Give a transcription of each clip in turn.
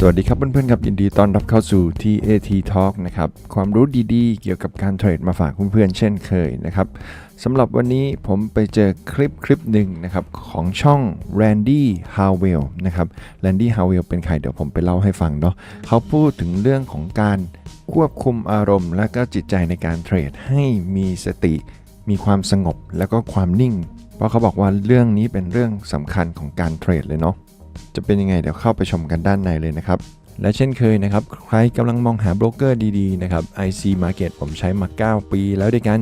สวัสดีครับเพื่อนๆครับยินดีต้อนรับเข้าสู่ TAT Talk นะครับความรู้ดีๆ เกี่ยวกับการเทรดมาฝากเพื่อนๆเช่นเคยนะครับสำหรับวันนี้ผมไปเจอคลิปคลิปหนึ่งนะครับของช่อง Randy Howell นะครับ Randy Howell เป็นใครเดี๋ยวผมไปเล่าให้ฟังเนาะเขาพูดถึงเรื่องของการควบคุมอารมณ์ และก็จิตใจในการเทรดให้มีสติ มีความสงบแล้วก็ความนิ่ง เพราะเขาบอกว่าเรื่องนี้เป็นเรื่องสำคัญของการเทรดเลยเนาะ จะเป็นยังไงเดี๋ยวเข้าไปชมกันด้านในเลยนะครับ และเช่นเคยนะครับ ใครกำลังมองหาโบรกเกอร์ดีๆนะครับ IC Market ผมใช้มา 9 ปีแล้วด้วยกัน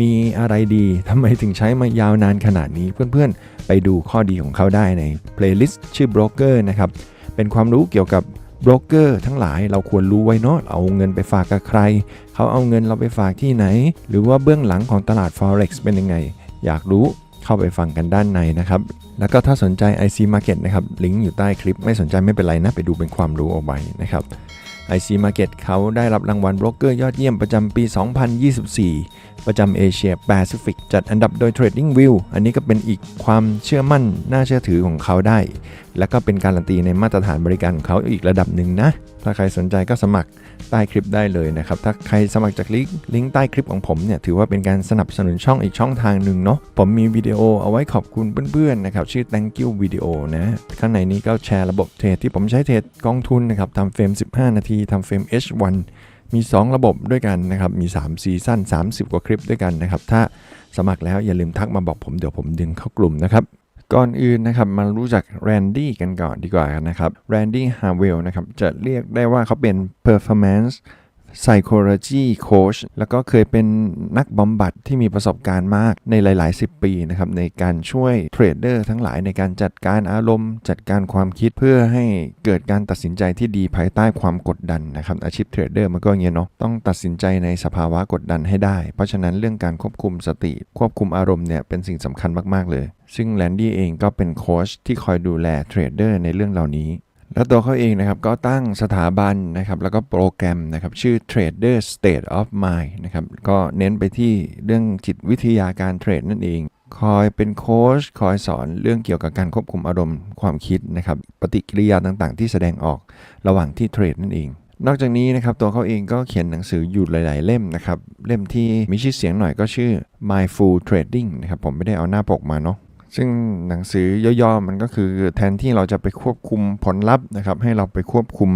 มีอะไรดีทำไมถึงใช้มายาวนานขนาดนี้เพื่อนๆ ไปดูข้อดีของเขาได้ใน playlist ชื่อโบรกเกอร์นะครับเป็นความรู้เกี่ยวกับโบรกเกอร์ทั้งหลายเราควรรู้ไว้เนาะเอาเงินไปฝากกับใคร เขาเอาเงินเราไปฝากที่ไหน หรือว่าเบื้องหลังของตลาด Forex เป็นยังไง อยากรู้ เข้าไปฟังกันด้านในนะครับ แล้วก็ถ้าสนใจ IC Market นะครับลิงก์อยู่ใต้คลิปไม่สนใจไม่เป็นไรนะ ไปดูเป็นความรู้เอาไว้นะครับ IC Market เขาได้รับรางวัลโบรกเกอร์ยอดเยี่ยมประจำปี 2024 ประจำเอเชียแปซิฟิกจัดอันดับโดย Trading View อันนี้ก็เป็นอีกความเชื่อมั่น น่าเชื่อถือของเขาได้ แล้วก็เป็นการันตีในมาตรฐานบริการของเขาอีกระดับหนึ่งนะ ถ้าใครสนใจก็สมัครใต้คลิปได้เลยนะครับ ถ้าใครสมัครจากลิงก์ลิงก์ใต้คลิปของผมเนี่ยถือว่าเป็นการสนับสนุนช่องอีกช่องทางหนึ่งเนาะผมมีวิดีโอเอาไว้ขอบคุณเพื่อนๆนะครับชื่อ thank you วิดีโอนะข้างในนี้ก็แชร์ระบบเทรดที่ผมใช้เทรดกองทุนนะครับทำเฟรม 15 นาทีทำเฟรม H1 มี 2 ระบบด้วยกันนะครับ มี 3 ซีซั่น 30 กว่าคลิปด้วยกันนะครับ ถ้าสมัครแล้วอย่าลืมทักมาบอกผมเดี๋ยวผมดึงเข้ากลุ่มนะครับ ก่อนอื่นนะครับมารู้จักแรนดี้กันก่อนดีกว่านะครับแรนดี้ฮาเวลนะครับจะเรียกได้ว่าเขาเป็น performance psychology coach แล้วก็เคยเป็นนักบำบัดที่มีประสบการณ์มากในหลาย ๆ 10 ปีนะครับในการช่วยเทรดเดอร์ทั้งหลายในการจัดการอารมณ์ จัดการความคิดเพื่อให้เกิดการตัดสินใจที่ดีภายใต้ความกดดันนะครับอาชีพเทรดเดอร์มันก็อย่างเงี้ยเนาะต้องตัดสินใจในสภาวะกดดันให้ได้ เพราะฉะนั้นเรื่องการควบคุมสติ ควบคุมอารมณ์เนี่ยเป็นสิ่งสำคัญมาก ๆ เลย ซึ่งแลนดี้เองก็เป็นโค้ชที่คอยดูแลเทรดเดอร์ในเรื่องเหล่านี้ แล้วตัวเขาเองนะครับก็ตั้งสถาบันนะครับแล้วก็โปรแกรมนะครับชื่อ Trader State of Mind นะครับก็เน้นไปที่เรื่องจิตวิทยาการเทรดนั่นเอง คอยเป็นโค้ชคอยสอนเรื่องเกี่ยวกับการควบคุมอารมณ์ความคิดนะครับปฏิกิริยาต่างๆ ที่แสดงออกระหว่างที่เทรดนั่นเองนอกจากนี้นะครับตัวเขาเองก็เขียนหนังสืออยู่หลาย ๆ เล่มนะครับ เล่มที่มีชื่อเสียงหน่อยก็ชื่อ Mindful Trading นะครับผมไม่ได้เอาหน้าปกมาเนาะ ซึ่งหนังสือย่อๆมันก็คือแทนที่เราจะไปควบคุมผลลัพธ์นะครับ ให้เราไปควบคุม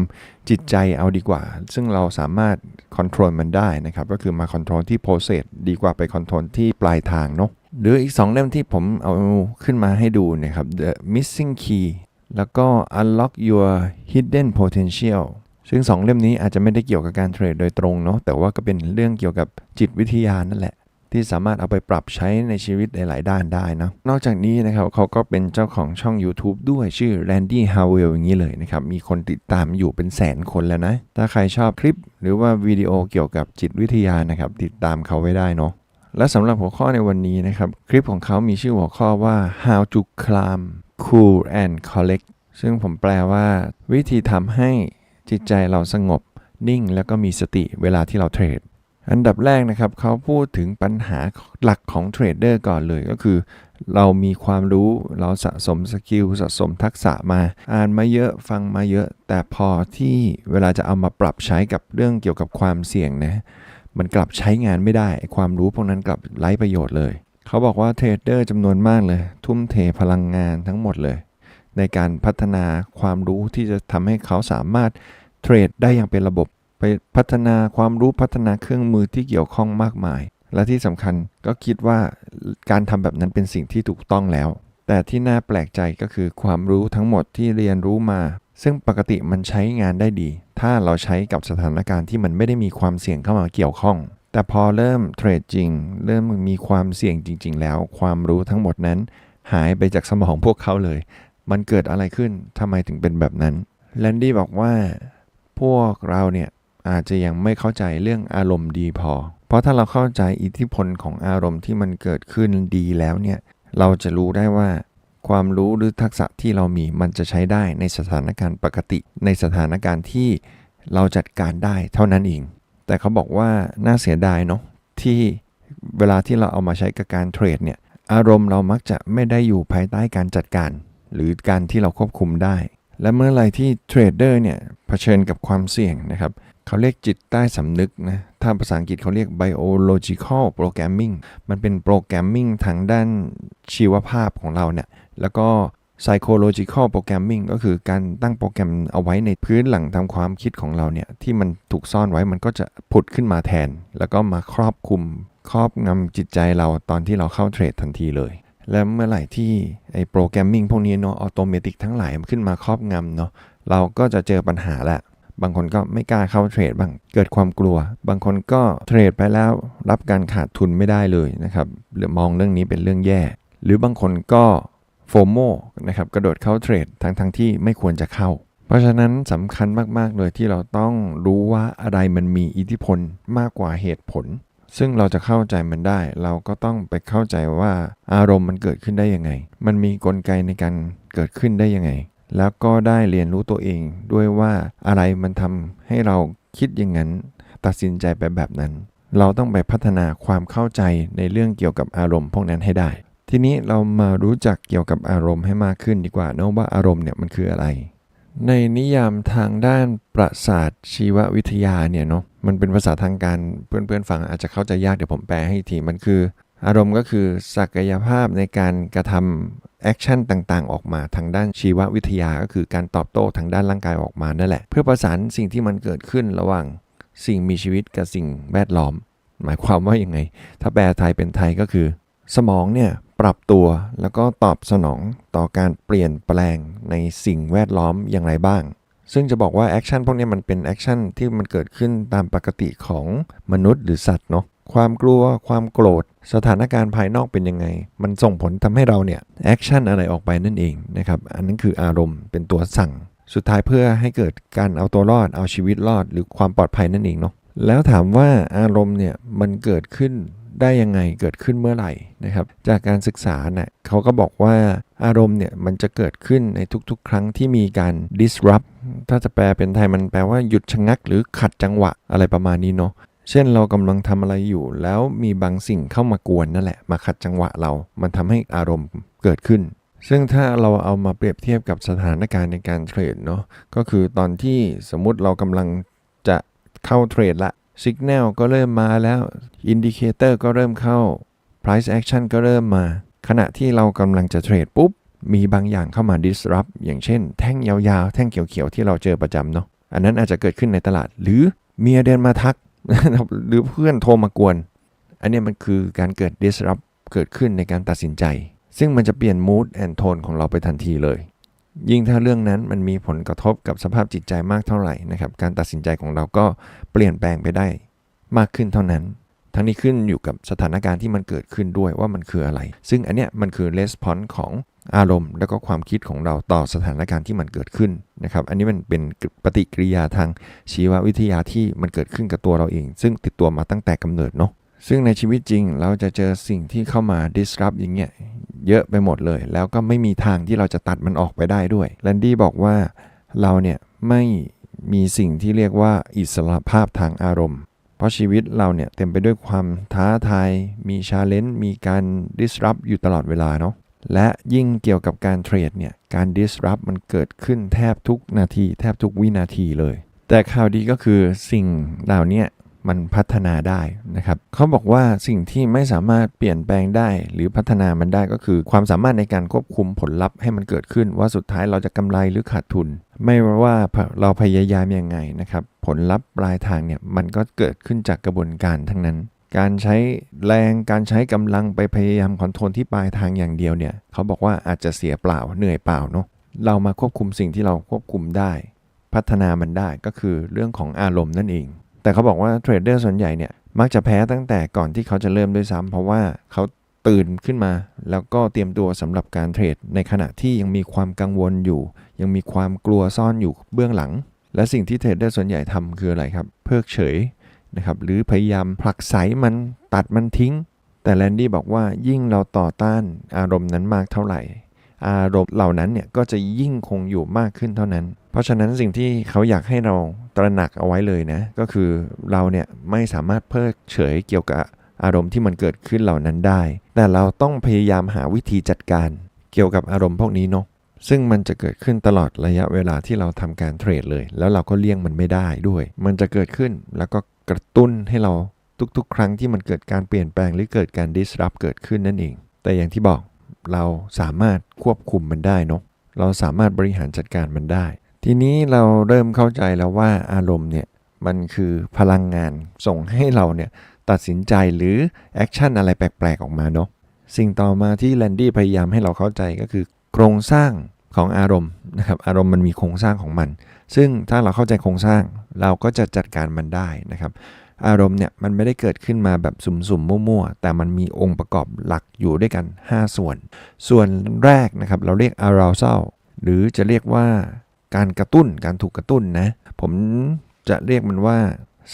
จิตใจเอาดีกว่า ซึ่งเราสามารถคอนโทรลมันได้นะครับ ก็คือมาคอนโทรลที่ process ดีกว่าไปคอนโทรลที่ปลายทางเนาะหรืออีก 2 เล่มที่ผมเอาขึ้นมาให้ดูนะครับ The Missing Key แล้วก็ Unlock Your Hidden Potential ซึ่ง 2 เล่มนี้อาจจะไม่ได้เกี่ยวกับการเทรดโดยตรงเนาะแต่ว่าก็เป็นเรื่องเกี่ยวกับจิตวิทยานั่นแหละ ที่สามารถเอาไปปรับใช้ในชีวิตหลาย ๆ ด้านได้เนาะนอกจากนี้นะครับเขาก็เป็นเจ้าของช่อง YouTube ด้วยชื่อ Randy Howell อย่างนี้เลยนะครับ มีคนติดตามอยู่เป็นแสนคนแล้วนะ ถ้าใครชอบคลิป หรือว่าวิดีโอเกี่ยวกับจิตวิทยานะครับ ติดตามเขาไว้ได้เนาะและสำหรับหัวข้อในวันนี้นะครับ คลิปของเขามีชื่อหัวข้อว่า how to calm cool and collect ซึ่งผมแปลว่า วิธีทำให้จิตใจเราสงบนิ่ง แล้วก็มีสติเวลาที่เราเทรด อันดับแรกนะครับเขาพูดถึงปัญหาหลักของเทรดเดอร์ก่อนเลยก็คือ เรามีความรู้เราสะสมสกิลสะสมทักษะมา อ่านมาเยอะฟังมาเยอะ แต่พอที่เวลาจะเอามาปรับใช้กับเรื่องเกี่ยวกับความเสี่ยงนะมันกลับใช้งานไม่ได้ ความรู้พวกนั้นกลับไร้ประโยชน์เลย เขาบอกว่าเทรดเดอร์จำนวนมากเลย ทุ่มเทพลังงานทั้งหมดเลย ในการพัฒนาความรู้ที่จะทำให้เขาสามารถเทรดได้อย่างเป็นระบบ ไปพัฒนาความรู้พัฒนาเครื่องมือที่เกี่ยวข้องมากมาย และที่สำคัญก็คิดว่าการทำแบบนั้นเป็นสิ่งที่ถูกต้องแล้ว แต่ที่น่าแปลกใจก็คือความรู้ทั้งหมดที่เรียนรู้มา ซึ่งปกติมันใช้งานได้ดี ถ้าเราใช้กับสถานการณ์ที่มันไม่ได้มีความเสี่ยงเข้ามาเกี่ยวข้อง แต่พอเริ่มเทรดจริง เริ่มมีความเสี่ยงจริง ๆ แล้ว ความรู้ทั้งหมดนั้น หายไปจากสมองพวกเขาเลย มันเกิดอะไรขึ้นทำไมถึงเป็นแบบนั้นแลนดี้บอกว่า พวกเราเนี่ย อาจจะยังไม่เข้าใจเรื่องอารมณ์ดีพอ เพราะถ้าเราเข้าใจอิทธิพลของอารมณ์ที่มันเกิดขึ้นดีแล้วเนี่ย เราจะรู้ได้ว่า ความรู้หรือทักษะที่เรามีมันจะใช้ได้ในสถานการณ์ปกติ ในสถานการณ์ที่เราจัดการได้เท่านั้นเอง แต่เขาบอกว่าน่าเสียดายเนาะที่เวลาที่เราเอามาใช้กับการเทรดเนี่ย อารมณ์เรามักจะไม่ได้อยู่ภายใต้การจัดการ หรือการที่เราควบคุมได้ และเมื่อไรที่เทรดเดอร์เนี่ยเผชิญกับความเสี่ยงนะครับเเขาเรียกจิตใต้สำนึกนะถ้าภาษาอังกฤษเขาเรียก biological programming มันเป็นโปรแกรมมิ่งทางด้านชีวภาพของเราเนี่ย แล้วก็ psychological programming ก็คือการตั้งโปรแกรมเอาไว้ในพื้นหลังทำความคิดของเราเนี่ย ที่มันถูกซ่อนไว้มันก็จะผุดขึ้นมาแทน แล้วก็มาครอบคลุมครอบงำจิตใจเราตอนที่เราเข้าเทรดทันทีเลย และเมื่อไหร่ที่ไอ้โปรแกรมมิ่งพวกนี้เนาะออโตเมติกทั้งหลายมันขึ้นมาครอบงำเนาะเราก็จะเจอปัญหาแหละ บางคนก็ไม่กล้าเข้าเทรดบ้าง เกิดความกลัว บางคนก็เทรดไปแล้วรับการขาดทุนไม่ได้เลยนะครับหรือมองเรื่องนี้เป็นเรื่องแย่ หรือบางคนก็โฟโมนะครับกระโดดเข้าเทรดทั้งทั้งที่ไม่ควรจะเข้า เพราะฉะนั้นสำคัญมาก ๆ เลยที่เราต้องรู้ว่าอะไรมันมีอิทธิพลมากกว่าเหตุผล ซึ่งเราจะเข้าใจมันได้ เราก็ต้องไปเข้าใจว่าอารมณ์มันเกิดขึ้นได้ยังไง มันมีกลไกในการเกิดขึ้นได้ยังไง แล้วก็ได้เรียนรู้ตัวเองด้วยว่าอะไรมันทำให้เราคิดอย่างนั้น ตัดสินใจไปแบบนั้น เราต้องไปพัฒนาความเข้าใจในเรื่องเกี่ยวกับอารมณ์พวกนั้นให้ได้ ทีนี้เรามารู้จักเกี่ยวกับอารมณ์ให้มากขึ้นดีกว่าเนอะว่าอารมณ์เนี่ยมันคืออะไร ในนิยามทางด้านประสาทชีววิทยาเนี่ยเนาะมันเป็นภาษาทางการเพื่อนๆฟังอาจจะเข้าใจยากเดี๋ยวผมแปลให้ทีมันคือ อารมณ์ก็คือศักยภาพในการกระทำแอคชั่นต่างๆ ออกมาทางด้านชีววิทยาก็คือการตอบโต้ทางด้านร่างกายออกมานั่นแหละ เพื่อประสานสิ่งที่มันเกิดขึ้นระหว่างสิ่งมีชีวิตกับสิ่งแวดล้อม หมายความว่ายังไง ถ้าแปลไทยเป็นไทยก็คือ สมองเนี่ยปรับตัวแล้วก็ตอบสนองต่อการเปลี่ยนแปลงในสิ่งแวดล้อมอย่างไรบ้าง ซึ่งจะบอกว่าแอคชั่นพวกนี้มันเป็นแอคชั่นที่มันเกิดขึ้นตามปกติของมนุษย์หรือสัตว์เนาะ ความกลัว ความโกรธ สถานการณ์ภายนอกเป็นยังไง มันส่งผลทำให้เราเนี่ยแอคชั่นอะไรออกไปนั่นเองนะครับ อันนั้นคืออารมณ์เป็นตัวสั่ง สุดท้ายเพื่อให้เกิดการเอาตัวรอด เอาชีวิตรอด หรือความปลอดภัยนั่นเองเนาะ แล้วถามว่าอารมณ์เนี่ยมันเกิดขึ้นได้ยังไง เกิดขึ้นเมื่อไหร่นะครับ จากการศึกษาเนี่ยเขาก็บอกว่าอารมณ์เนี่ยมันจะเกิดขึ้นในทุกๆ ครั้งที่มีการ disrupt ถ้าจะแปลเป็นไทยมันแปลว่าหยุดชะงัก หรือขัดจังหวะอะไรประมาณนี้เนาะ เช่นเรากำลังทำอะไรอยู่ แล้วมีบางสิ่งเข้ามากวนนั่นแหละ มาขัดจังหวะเรา มันทำให้อารมณ์เกิดขึ้น ซึ่งถ้าเราเอามาเปรียบเทียบกับสถานการณ์ในการเทรดเนาะก็คือตอนที่สมมุติเรากำลังจะเข้าเทรดละสัญญาณก็เริ่มมาแล้วอินดิเคเตอร์ก็เริ่มเข้า price action ก็เริ่มมา ขณะที่เรากำลังจะเทรดปุ๊บ มีบางอย่างเข้ามา disrupt อย่างเช่น แท่งยาวๆ แท่งเขียวๆ ที่เราเจอประจำเนาะอันนั้นอาจจะเกิดขึ้นในตลาด หรือเมียเดินมาทัก หรือเพื่อนโทรมากวน อันนี้มันคือการเกิด disrupt เกิดขึ้นในการตัดสินใจ ซึ่งมันจะเปลี่ยน mood and tone ของเราไปทันทีเลย ยิ่งถ้าเรื่องนั้นมันมีผลกระทบกับสภาพจิตใจมากเท่าไหร่นะครับ การตัดสินใจของเราก็เปลี่ยนแปลงไปได้มากขึ้นเท่านั้น ทั้งนี้ขึ้นอยู่กับสถานการณ์ที่มันเกิดขึ้นด้วยว่ามันคืออะไร ซึ่งอันเนี้ยมันคือ response ของ อารมณ์ แล้วก็ความคิดของเราต่อสถานการณ์ที่มันเกิดขึ้นนะครับ อันนี้มันเป็นปฏิกิริยาทางชีววิทยาที่มันเกิดขึ้นกับตัวเราเอง ซึ่งติดตัวมาตั้งแต่กำเนิดเนาะซึ่งในชีวิตจริงเราจะเจอสิ่งที่เข้ามา disrupt อย่างเงี้ยเยอะไปหมดเลย แล้วก็ไม่มีทางที่เราจะตัดมันออกไปได้ด้วยแลนดี้บอกว่าเราเนี่ยไม่มีสิ่งที่เรียกว่าอิสระภาพทางอารมณ์ เพราะชีวิตเราเนี่ยเต็มไปด้วยความท้าทาย มีชาเลนจ์ มีการ disrupt อยู่ตลอดเวลาเนาะ และยิ่งเกี่ยวกับการเทรดเนี่ยการ disrupt มันเกิดขึ้นแทบทุกนาที แทบทุกวินาทีเลย แต่ข่าวดีก็คือสิ่งเหล่านี้มันพัฒนาได้นะครับเขาบอกว่าสิ่งที่ไม่สามารถเปลี่ยนแปลงได้ หรือพัฒนามันได้ก็คือ ความสามารถในการควบคุมผลลัพธ์ให้มันเกิดขึ้นว่าสุดท้ายเราจะกำไรหรือขาดทุน ไม่ว่าเราพยายามยังไงนะครับผลลัพธ์ปลายทางเนี่ยมันก็เกิดขึ้นจากกระบวนการทั้งนั้น การใช้แรงการใช้กำลังไปพยายามคอนโทรลที่ปลายทางอย่างเดียวเนี่ยเขาบอกว่าอาจจะเสียเปล่าเหนื่อยเปล่าเนาะเรามาควบคุมสิ่งที่เราควบคุมได้ พัฒนามันได้ก็คือเรื่องของอารมณ์นั่นเอง แต่เขาบอกว่าเทรดเดอร์ส่วนใหญ่เนี่ยมักจะแพ้ตั้งแต่ก่อนที่เขาจะเริ่มด้วยซ้ำเพราะว่าเขาตื่นขึ้นมา แล้วก็เตรียมตัวสำหรับการเทรด ในขณะที่ยังมีความกังวลอยู่ ยังมีความกลัวซ่อนอยู่เบื้องหลัง และสิ่งที่เทรดเดอร์ส่วนใหญ่ทำคืออะไรครับ เพิกเฉย นะครับหรือพยายามผลักไสมันตัดมันทิ้ง แต่แลนดี้บอกว่ายิ่งเราต่อต้านอารมณ์นั้นมากเท่าไหร่ อารมณ์เหล่านั้นเนี่ยก็จะยิ่งคงอยู่มากขึ้นเท่านั้น เพราะฉะนั้นสิ่งที่เขาอยากให้เราตระหนักเอาไว้เลยนะก็คือเราเนี่ยไม่สามารถเพิกเฉยเกี่ยวกับอารมณ์ที่มันเกิดขึ้นเหล่านั้นได้ แต่เราต้องพยายามหาวิธีจัดการเกี่ยวกับอารมณ์พวกนี้เนาะซึ่งมันจะเกิดขึ้นตลอดระยะเวลาที่เราทำการเทรดเลย แล้วเราก็เลี่ยงมันไม่ได้ด้วย มันจะเกิดขึ้นแล้วก็ กระตุ้นให้เราทุกๆ ครั้งที่มันเกิดการเปลี่ยนแปลงหรือเกิดการ disrupt เกิดขึ้นนั่นเอง แต่อย่างที่บอกเราสามารถควบคุมมันได้เนาะเราสามารถบริหารจัดการมันได้ ทีนี้เราเริ่มเข้าใจแล้วว่าอารมณ์เนี่ยมันคือพลังงานส่งให้เราเนี่ยตัดสินใจหรือแอคชั่นอะไรแปลกๆออกมาเนาะสิ่งต่อมาที่แลนดี้พยายามให้เราเข้าใจก็คือ โครงสร้างของอารมณ์นะครับอารมณ์มันมีโครงสร้างของมัน ซึ่งถ้าเราเข้าใจโครงสร้างเราก็จะจัดการมันได้นะครับ อารมณ์เนี่ยมันไม่ได้เกิดขึ้นมาแบบสุ่มๆมั่วๆ แต่มันมีองค์ประกอบหลักอยู่ด้วยกัน 5 ส่วน ส่วนแรกนะครับเราเรียก arousal หรือจะเรียกว่าการกระตุ้นการถูกกระตุ้นนะ ผมจะเรียกมันว่า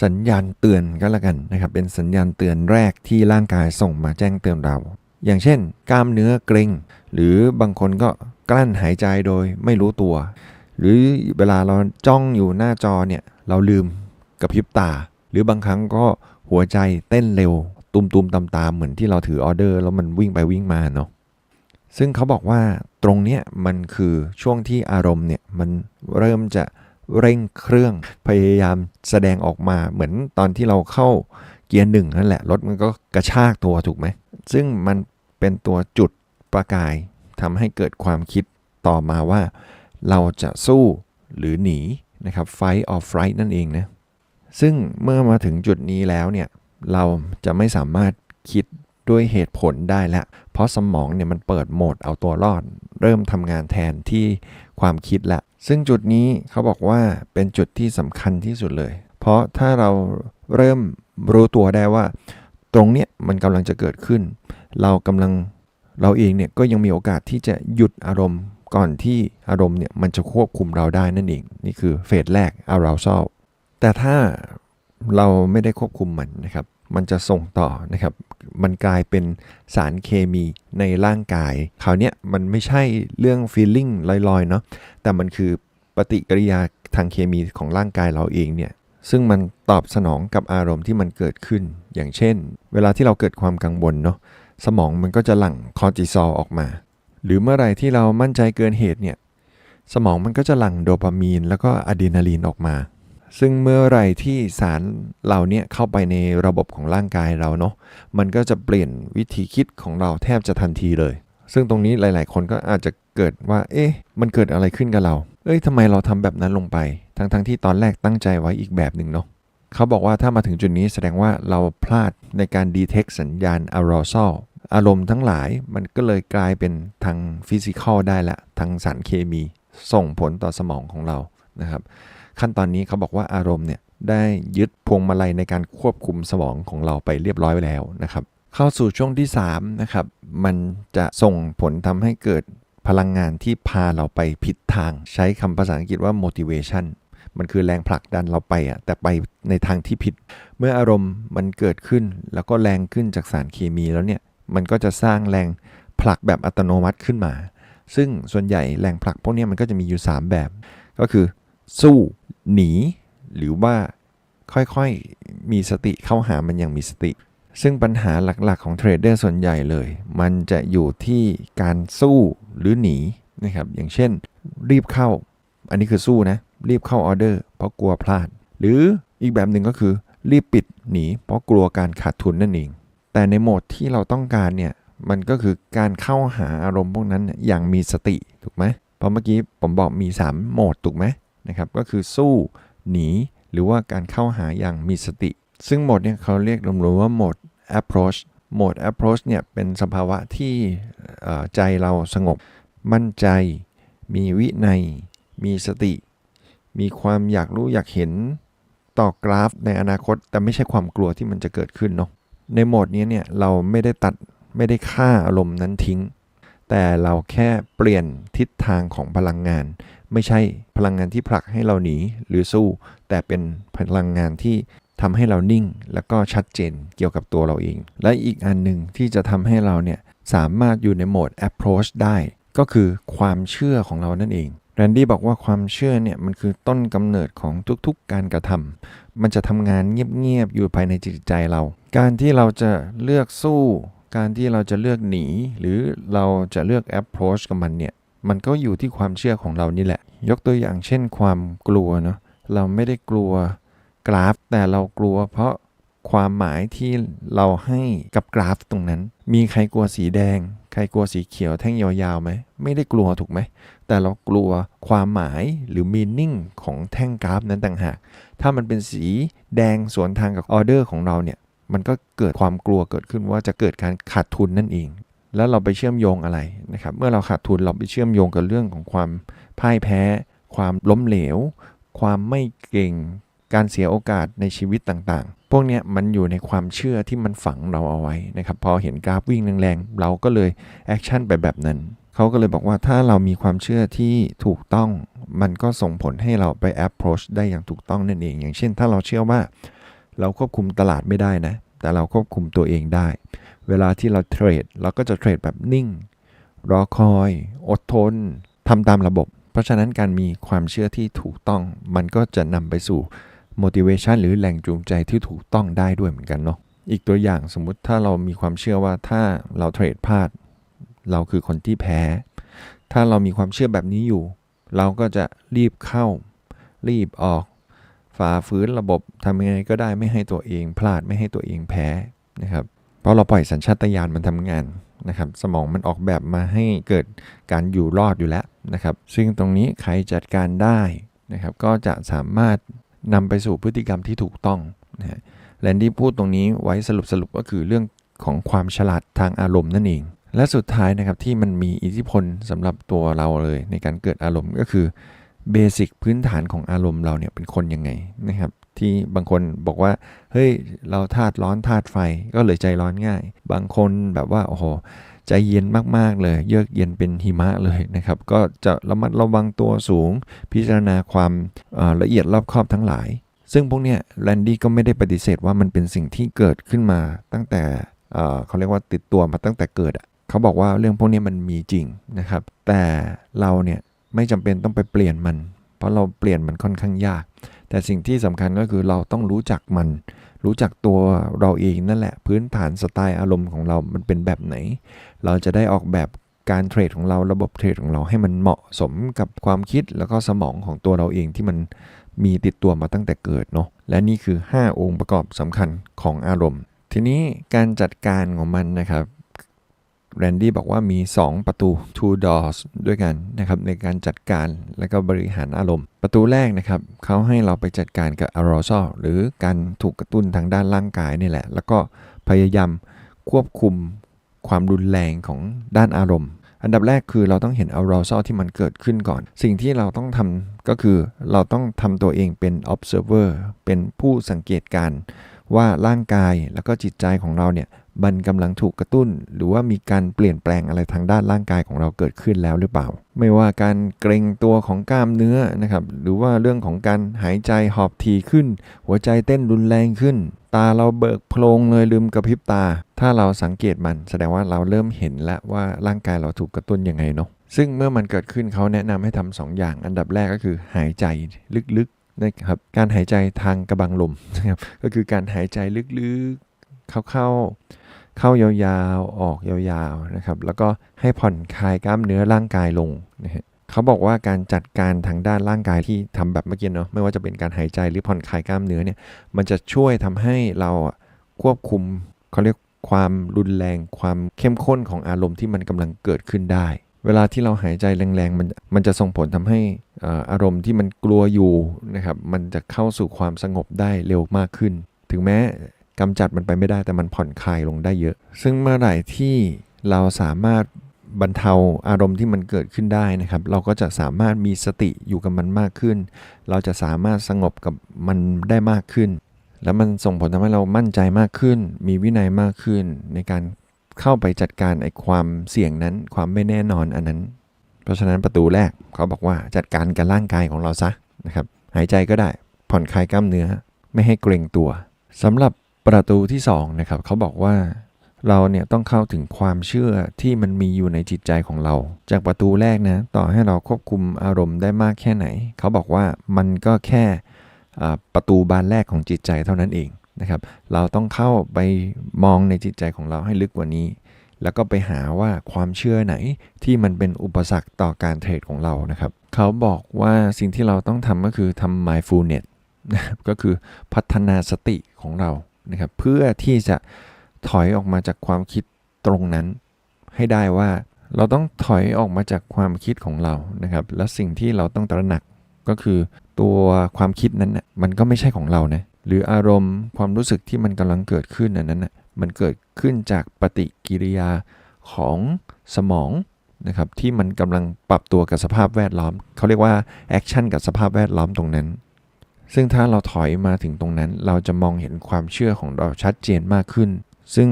สัญญาณเตือนก็แล้วกันนะครับ เป็นสัญญาณเตือนแรกที่ร่างกายส่งมาแจ้งเตือนเรา อย่างเช่น กล้ามเนื้อเกร็ง หรือบางคนก็กลั้นหายใจโดยไม่รู้ตัว หรือเวลาเราจ้องอยู่หน้าจอเนี่ยเราลืมกระพริบตา หรือบางครั้งก็หัวใจเต้นเร็ว ตุมๆตามๆเหมือนที่เราถือออเดอร์ แล้วมันวิ่งไปวิ่งมาเนาะซึ่งเขาบอกว่าตรงเนี้ยมันคือช่วงที่อารมณ์เนี่ยมันเริ่มจะเร่งเครื่องพยายามแสดงออกมาเหมือนตอนที่เราเข้าเกียร์หนึ่งนั่นแหละรถมันก็กระชากตัวถูกไหม ซึ่งมันเป็นตัวจุดประกายทำให้เกิดความคิดต่อมาว่า เราจะสู้หรือหนีนะครับ fight or flight นั่นเองนะซึ่งเมื่อมาถึงจุดนี้แล้วเนี่ยเราจะไม่สามารถคิดด้วยเหตุผลได้แล้วเพราะสมองเนี่ยมันเปิดโหมดเอาตัวรอด เริ่มทำงานแทนที่ความคิดละ ซึ่งจุดนี้เขาบอกว่าเป็นจุดที่สำคัญที่สุดเลย เพราะถ้าเราเริ่มรู้ตัวได้ว่า ตรงเนี้ยมันกำลังจะเกิดขึ้น เรากำลังเราเองเนี่ยก็ยังมีโอกาสที่จะหยุดอารมณ์ ก่อนที่อารมณ์เนี่ยมันจะควบคุมเราได้นั่นเอง นี่คือเฟสแรก arousal แต่ถ้าเราไม่ได้ควบคุมมันนะครับ มันจะส่งต่อนะครับ มันกลายเป็นสารเคมีในร่างกาย คราวนี้มันไม่ใช่เรื่อง feeling ลอยๆ เนาะ แต่มันคือปฏิกิริยาทางเคมีของร่างกายเราเองเนี่ย ซึ่งมันตอบสนองกับอารมณ์ที่มันเกิดขึ้น อย่างเช่น เวลาที่เราเกิดความกังวลเนาะ สมองมันก็จะหลั่งคอร์ติซอลออกมา หรือเมื่อไหร่ที่เรามั่นใจเกินเหตุเนี่ยสมองมันก็จะหลั่งโดปามีนแล้วก็อะดรีนาลีนออกมา ซึ่งเมื่อไหร่ที่สารเหล่านี้เข้าไปในระบบของร่างกายเราเนาะมันก็จะเปลี่ยนวิธีคิดของเราแทบจะทันทีเลย ซึ่งตรงนี้หลาย ๆ คนก็อาจจะเกิดว่า เอ๊ะ มันเกิดอะไรขึ้นกับเรา เอ้ยทำไมเราทำแบบนั้นลงไป ทั้งๆที่ตอนแรกตั้งใจไว้อีกแบบหนึ่งเนาะเขาบอกว่าถ้ามาถึงจุดนี้แสดงว่าเราพลาดในการ detect สัญญาณ arousal อ อารมณ์ทั้งหลายมันก็เลยกลายเป็นทางฟิสิกอลได้ละทางสารเคมีส่งผลต่อสมองของเรานะครับ ขั้นตอนนี้เขาบอกว่าอารมณ์เนี่ยได้ยึดพวงมาลัยในการควบคุมสมองของเราไปเรียบร้อยแล้วนะครับ เข้าสู่ช่วงที่3นะครับมันจะส่งผลทำให้เกิดพลังงานที่พาเราไปผิดทาง ใช้คำภาษาอังกฤษว่า motivation มันคือแรงผลักดันเราไปอะแต่ไปในทางที่ผิด เมื่ออารมณ์มันเกิดขึ้นแล้วก็แรงขึ้นจากสารเคมีแล้วเนี่ย มันก็จะสร้างแรงผลักแบบอัตโนมัติขึ้นมา ซึ่งส่วนใหญ่แรงผลักพวกนี้มันก็จะมีอยู่ 3 แบบ ก็คือ สู้หนี หรือว่าค่อยๆมีสติเข้าหามันอย่างมีสติ ซึ่งปัญหาหลักๆของเทรดเดอร์ส่วนใหญ่เลย มันจะอยู่ที่การสู้หรือหนีนะครับอย่างเช่น รีบเข้า อันนี้คือสู้นะ รีบเข้าออเดอร์เพราะกลัวพลาด หรืออีกแบบหนึ่งก็คือ รีบปิดหนีเพราะกลัวการขาดทุนนั่นเอง แต่ในโหมดที่เราต้องการเนี่ยมันก็คือการเข้าหาอารมณ์พวกนั้นอย่างมีสติถูกไหมเพราะเมื่อกี้ผมบอกมี 3 โหมดถูกไหมนะครับก็คือสู้หนีหรือว่าการเข้าหาอย่างมีสติ ซึ่งโหมดเนี่ยเขาเรียกรวมๆว่าโหมด approach โหมด approach เนี่ยเป็นสภาวะที่ใจเราสงบ มั่นใจ มีวินัย มีสติ มีความอยากรู้อยากเห็นต่อกราฟในอนาคต แต่ไม่ใช่ความกลัวที่มันจะเกิดขึ้นเนาะ ในโหมดนี้เนี่ยเราไม่ได้ตัดไม่ได้ฆ่าอารมณ์นั้นทิ้ง แต่เราแค่เปลี่ยนทิศทางของพลังงาน ไม่ใช่พลังงานที่ผลักให้เราหนีหรือสู้ แต่เป็นพลังงานที่ทำให้เรานิ่ง แล้วก็ชัดเจนเกี่ยวกับตัวเราเอง และอีกอันหนึ่งที่จะทำให้เราเนี่ยสามารถอยู่ในโหมด approach ได้ ก็คือความเชื่อของเรานั่นเองแรนดี้บอกว่าความเชื่อเนี่ยมันคือต้นกำเนิดของทุกๆการกระทำ มันจะทำงานเงียบๆอยู่ภายในจิตใจเรา การที่เราจะเลือกสู้ การที่เราจะเลือกหนี หรือเราจะเลือก approach กับมันเนี่ย มันก็อยู่ที่ความเชื่อของเรานี่แหละ ยกตัวอย่างเช่นความกลัวเนาะ เราไม่ได้กลัวกราฟ แต่เรากลัวเพราะความหมายที่เราให้กับกราฟตรงนั้น มีใครกลัวสีแดง ใครกลัวสีเขียวแท่งยาวๆไหม ไม่ได้กลัวถูกไหม แต่เรากลัวความหมายหรือ meaning ของแท่งกราฟนั้นต่างหาก ถ้ามันเป็นสีแดงสวนทางกับออเดอร์ของเราเนี่ย มันก็เกิดความกลัวเกิดขึ้นว่าจะเกิดการขาดทุนนั่นเอง แล้วเราไปเชื่อมโยงอะไรนะครับ เมื่อเราขาดทุนเราไปเชื่อมโยงกับเรื่องของความพ่ายแพ้ ความล้มเหลว ความไม่เก่ง การเสียโอกาสในชีวิตต่างๆ พวกเนี้ยมันอยู่ในความเชื่อที่มันฝังเราเอาไว้นะครับ พอเห็นกราฟวิ่งแรงๆ เราก็เลยแอคชั่นไปแบบนั้น เขาก็เลยบอกว่าถ้าเรามีความเชื่อที่ถูกต้อง มันก็ส่งผลให้เราไป approach ได้อย่างถูกต้องนั่นเอง อย่างเช่น ถ้าเราเชื่อว่า เราควบคุมตลาดไม่ได้นะ แต่เราควบคุมตัวเองได้ เวลาที่เราเทรดเราก็จะเทรดแบบนิ่ง รอคอย อดทนทำตามระบบ เพราะฉะนั้นการมีความเชื่อที่ถูกต้อง มันก็จะนำไปสู่ motivation หรือแรงจูงใจที่ถูกต้องได้ด้วยเหมือนกันเนาะอีกตัวอย่างสมมุติถ้าเรามีความเชื่อว่าถ้าเราเทรดพลาด เราคือคนที่แพ้ ถ้าเรามีความเชื่อแบบนี้อยู่ เราก็จะรีบเข้า รีบออก ฝ่าฝืนระบบทำยังไงก็ได้ไม่ให้ตัวเองพลาดไม่ให้ตัวเองแพ้นะครับเพราะเราปล่อยสัญชาตญาณมันทำงานนะครับสมองมันออกแบบมาให้เกิดการอยู่รอดอยู่แล้วนะครับ ซึ่งตรงนี้ใครจัดการได้นะครับ ก็จะสามารถนำไปสู่พฤติกรรมที่ถูกต้องนะแลนดี้พูดตรงนี้ไว้สรุปสรุปก็คือเรื่องของความฉลาดทางอารมณ์นั่นเอง และสุดท้ายนะครับที่มันมีอิทธิพลสำหรับตัวเราเลยในการเกิดอารมณ์ก็คือเบสิกพื้นฐานของอารมณ์เราเนี่ยเป็นคนยังไงนะครับที่บางคนบอกว่าเฮ้ยเราธาตุร้อนธาตุไฟก็เลยใจร้อนง่าย บางคนแบบว่าโอ้โหใจเย็นมากๆเลย เยือกเย็นเป็นหิมะเลยนะครับ ก็จะระมัดระวังตัวสูง พิจารณาความละเอียดรอบคอบทั้งหลาย ซึ่งพวกเนี้ยแลนดี้ก็ไม่ได้ปฏิเสธว่ามันเป็นสิ่งที่เกิดขึ้นมาตั้งแต่เอ่อเขาเรียกว่าติดตัวมาตั้งแต่เกิดอะ เขาบอกว่าเรื่องพวกนี้มันมีจริงนะครับ แต่เราเนี่ยไม่จำเป็นต้องไปเปลี่ยนมัน เพราะเราเปลี่ยนมันค่อนข้างยาก แต่สิ่งที่สำคัญก็คือเราต้องรู้จักมัน รู้จักตัวเราเองนั่นแหละ พื้นฐานสไตล์อารมณ์ของเรา มันเป็นแบบไหน เราจะได้ออกแบบการเทรดของเราระบบเทรดของเราให้มันเหมาะสมกับความคิดแล้วก็สมองของตัวเราเองที่มันมีติดตัวมาตั้งแต่เกิดเนาะและนี่คือ 5 องค์ประกอบสำคัญของอารมณ์ ทีนี้การจัดการของมันนะครับ แรนดี้บอกว่ามี 2 ประตู two doors ด้วยกันนะครับในการจัดการและก็บริหารอารมณ์ ประตูแรกนะครับเขาให้เราไปจัดการกับ arousal หรือการถูกกระตุ้นทางด้านร่างกายนี่แหละ แล้วก็พยายามควบคุมความรุนแรงของด้านอารมณ์ อันดับแรกคือเราต้องเห็น arousal ที่มันเกิดขึ้นก่อน สิ่งที่เราต้องทำก็คือเราต้องทำตัวเองเป็น observer เป็นผู้สังเกตการณ์ว่าร่างกายแล้วก็จิตใจของเราเนี่ย มันกำลังถูกกระตุ้น หรือว่ามีการเปลี่ยนแปลงอะไรทางด้านร่างกายของเราเกิดขึ้นแล้วหรือเปล่า ไม่ว่าการเกร็งตัวของกล้ามเนื้อนะครับหรือว่าเรื่องของการหายใจหอบทีขึ้น หัวใจเต้นรุนแรงขึ้น ตาเราเบิกโพลงเลยลืมกระพริบตา ถ้าเราสังเกตมันแสดงว่าเราเริ่มเห็นแล้วว่าร่างกายเราถูกกระตุ้นยังไงเนาะซึ่งเมื่อมันเกิดขึ้นเขาแนะนำให้ทำสองอย่าง อันดับแรกก็คือหายใจลึกๆนะครับการหายใจทางกระบังลมนะครับก็คือการหายใจลึกๆเข้าๆ เข้ายาวๆ ออกยาวๆ นะครับ แล้วก็ให้ผ่อนคลายกล้ามเนื้อร่างกายลงนะฮะเขาบอกว่าการจัดการทางด้านร่างกายที่ทำแบบเมื่อกี้เนาะ ไม่ว่าจะเป็นการหายใจหรือผ่อนคลายกล้ามเนื้อเนี่ย มันจะช่วยทำให้เราควบคุมเขาเรียกความรุนแรง ความเข้มข้นของอารมณ์ที่มันกำลังเกิดขึ้นได้ เวลาที่เราหายใจแรงๆ มันมันจะส่งผลทำให้อารมณ์ที่มันกลัวอยู่นะครับ มันจะเข้าสู่ความสงบได้เร็วมากขึ้น ถึงแม้ กำจัดมันไปไม่ได้แต่มันผ่อนคลายลงได้เยอะ ซึ่งเมื่อไหร่ที่เราสามารถบรรเทาอารมณ์ที่มันเกิดขึ้นได้นะครับ เราก็จะสามารถมีสติอยู่กับมันมากขึ้น เราจะสามารถสงบกับมันได้มากขึ้น แล้วมันส่งผลทำให้เรามั่นใจมากขึ้น มีวินัยมากขึ้น ในการเข้าไปจัดการไอ้ความเสี่ยงนั้น ความไม่แน่นอนอันนั้น เพราะฉะนั้นประตูแรกเขาบอกว่าจัดการกับร่างกายของเราซะนะครับ หายใจก็ได้ผ่อนคลายกล้ามเนื้อ ไม่ให้เกรงตัวสำหรับ ประตูที่สองนะครับเขาบอกว่าเราเนี่ยต้องเข้าถึงความเชื่อที่มันมีอยู่ในจิตใจของเรา จากประตูแรกนะต่อให้เราควบคุมอารมณ์ได้มากแค่ไหน เขาบอกว่ามันก็แค่ประตูบานแรกของจิตใจเท่านั้นเองนะครับเราต้องเข้าไปมองในจิตใจของเราให้ลึกกว่านี้ แล้วก็ไปหาว่าความเชื่อไหนที่มันเป็นอุปสรรคต่อการเทรดของเรานะครับเขาบอกว่าสิ่งที่เราต้องทำก็คือทำ mindfulness ก็คือพัฒนาสติของเรา นะครับเพื่อที่จะถอยออกมาจากความคิดตรงนั้น ให้ได้ว่าเราต้องถอยออกมาจากความคิดของเรานะครับ แล้วสิ่งที่เราต้องตระหนักก็คือตัวความคิดนั้นน่ะมันก็ไม่ใช่ของเรานะหรืออารมณ์ความรู้สึกที่มันกำลังเกิดขึ้นนั้นน่ะมันเกิดขึ้นจากปฏิกิริยาของสมองนะครับที่มันกำลังปรับตัวกับสภาพแวดล้อม เขาเรียกว่าแอคชั่นกับสภาพแวดล้อมตรงนั้น ซึ่งถ้าเราถอยมาถึงตรงนั้น เราจะมองเห็นความเชื่อของเราชัดเจนมากขึ้น ซึ่ง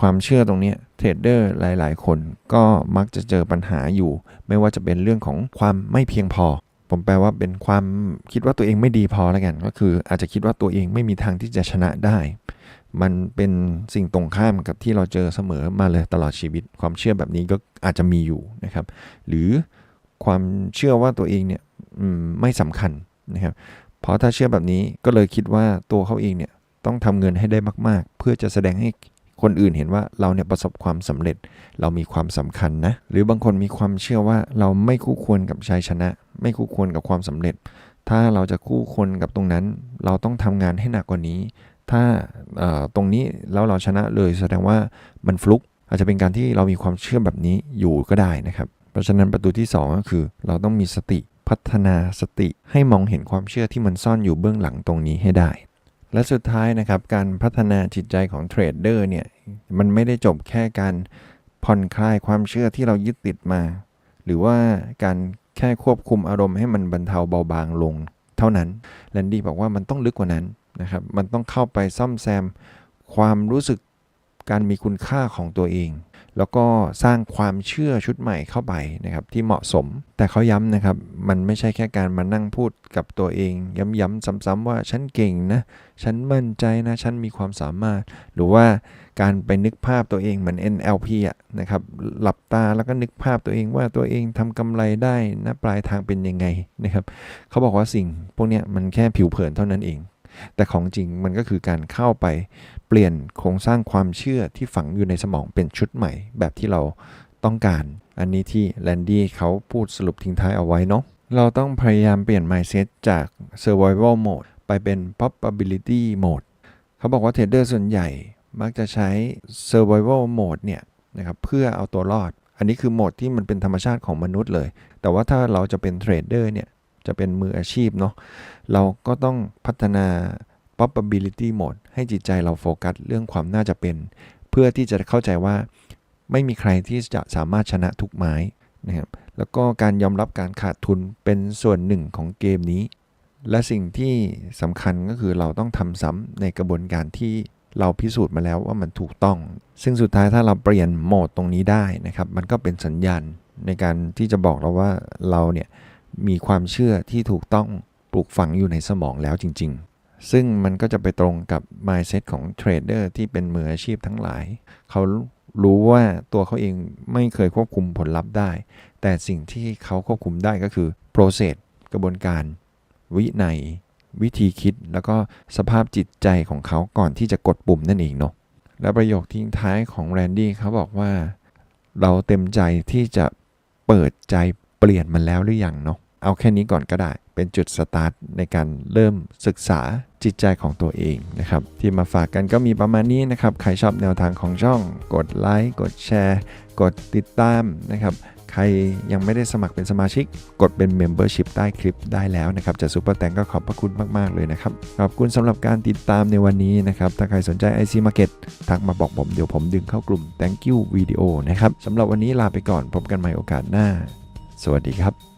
ความเชื่อตรงนี้เทรดเดอร์หลาย ๆ คนก็มักจะเจอปัญหาอยู่ ไม่ว่าจะเป็นเรื่องของความไม่เพียงพอ ผมแปลว่าเป็นความคิดว่าตัวเองไม่ดีพอแล้วกัน ก็คืออาจจะคิดว่าตัวเองไม่มีทางที่จะชนะได้ มันเป็นสิ่งตรงข้ามกับที่เราเจอเสมอมาเลยตลอดชีวิต ความเชื่อแบบนี้ก็อาจจะมีอยู่นะครับ หรือความเชื่อว่าตัวเองเนี่ยไม่สำคัญนะครับ เพราะถ้าเชื่อแบบนี้ก็เลยคิดว่าตัวเขาเองเนี่ยต้องทำเงินให้ได้มากๆ เพื่อจะแสดงให้คนอื่นเห็นว่าเราเนี่ยประสบความสำเร็จ เรามีความสำคัญนะ หรือบางคนมีความเชื่อว่าเราไม่คู่ควรกับชัยชนะ ไม่คู่ควรกับความสำเร็จ ถ้าเราจะคู่ควรกับตรงนั้น เราต้องทำงานให้หนักกว่านี้ ถ้าตรงนี้แล้วเราชนะเลยแสดงว่ามันฟลุก อาจจะเป็นการที่เรามีความเชื่อแบบนี้อยู่ก็ได้นะครับ เพราะฉะนั้นประตูที่ 2 ก็คือ เราต้องมีสติ พัฒนาสติให้มองเห็นความเชื่อที่มันซ่อนอยู่เบื้องหลังตรงนี้ให้ได้ และสุดท้ายนะครับการพัฒนาจิตใจของเทรดเดอร์เนี่ยมันไม่ได้จบแค่การผ่อนคลายความเชื่อที่เรายึดติดมา หรือว่าการแค่ควบคุมอารมณ์ให้มันบรรเทาเบาบางลง เท่านั้นแลนดี้บอกว่ามันต้องลึกกว่านั้นนะครับมันต้องเข้าไปซ่อมแซมความรู้สึกการมีคุณค่าของตัวเอง แล้วก็สร้างความเชื่อชุดใหม่เข้าไปนะครับที่เหมาะสม แต่เขาย้ำนะครับ มันไม่ใช่แค่การมานั่งพูดกับตัวเอง ย้ำๆซ้ำๆว่าฉันเก่งนะ ฉันมั่นใจนะ ฉันมีความสามารถ หรือว่าการไปนึกภาพตัวเองเหมือน NLP อะนะครับหลับตาแล้วก็นึกภาพตัวเองว่าตัวเองทำกำไรได้นะปลายทางเป็นยังไงนะครับเขาบอกว่าสิ่งพวกนี้มันแค่ผิวเผินเท่านั้นเอง แต่ของจริงมันก็คือการเข้าไปเปลี่ยนโครงสร้างความเชื่อที่ฝังอยู่ในสมองเป็นชุดใหม่ แบบที่เราต้องการ อันนี้ที่แลนดี้เขาพูดสรุปทิ้งท้ายเอาไว้เนาะเราต้องพยายามเปลี่ยน mindset จาก survival mode ไปเป็น probability mode เขาบอกว่าเทรดเดอร์ส่วนใหญ่มักจะใช้ survival mode เนี่ยนะครับเพื่อเอาตัวรอด อันนี้คือโหมดที่มันเป็นธรรมชาติของมนุษย์เลย แต่ว่าถ้าเราจะเป็นเทรดเดอร์เนี่ย จะเป็นมืออาชีพเนาะเราก็ต้องพัฒนา probability mode ให้จิตใจเราโฟกัสเรื่องความน่าจะเป็น เพื่อที่จะเข้าใจว่าไม่มีใครที่จะสามารถชนะทุกไม้นะครับแล้วก็การยอมรับการขาดทุนเป็นส่วนหนึ่งของเกมนี้ และสิ่งที่สำคัญก็คือเราต้องทำซ้ำในกระบวนการที่เราพิสูจน์มาแล้วว่ามันถูกต้อง ซึ่งสุดท้ายถ้าเราเปลี่ยนโหมดตรงนี้ได้นะครับ มันก็เป็นสัญญาณในการที่จะบอกเราว่าเราเนี่ย มีความเชื่อที่ถูกต้องปลูกฝังอยู่ในสมองแล้วจริง ๆ ซึ่งมันก็จะไปตรงกับ mindset ของเทรดเดอร์ที่เป็นมืออาชีพทั้งหลาย เขารู้ว่าตัวเขาเองไม่เคยควบคุมผลลัพธ์ได้ แต่สิ่งที่เขาควบคุมได้ก็คือ process กระบวนการ วินัย วิธีคิด แล้วก็สภาพจิตใจของเขาก่อนที่จะกดปุ่มนั่นเองเนาะ และประโยคทิ้งท้ายของแรนดี้เขาบอกว่า เราเต็มใจที่จะเปิดใจ เปลี่ยนมันแล้วหรือยังเนาะเอาแค่นี้ก่อนก็ได้ เป็นจุดสตาร์ทในการเริ่มศึกษาจิตใจของตัวเองนะครับ ที่มาฝากกันก็มีประมาณนี้นะครับ ใครชอบแนวทางของช่อง กดไลค์กดแชร์ กดติดตามนะครับ ใครยังไม่ได้สมัครเป็นสมาชิก กดเป็น Membership ใต้คลิปได้แล้วนะครับจะซูเปอร์แตงก็ขอบพระคุณมาก ๆ เลยนะครับ ขอบคุณสำหรับการติดตามในวันนี้นะครับ ถ้าใครสนใจ IC Market ทักมาบอกผมเดี๋ยวผมดึงเข้ากลุ่ม Thank you Video นะครับสำหรับวันนี้ลาไปก่อนพบกันใหม่โอกาสหน้า สวัสดีครับ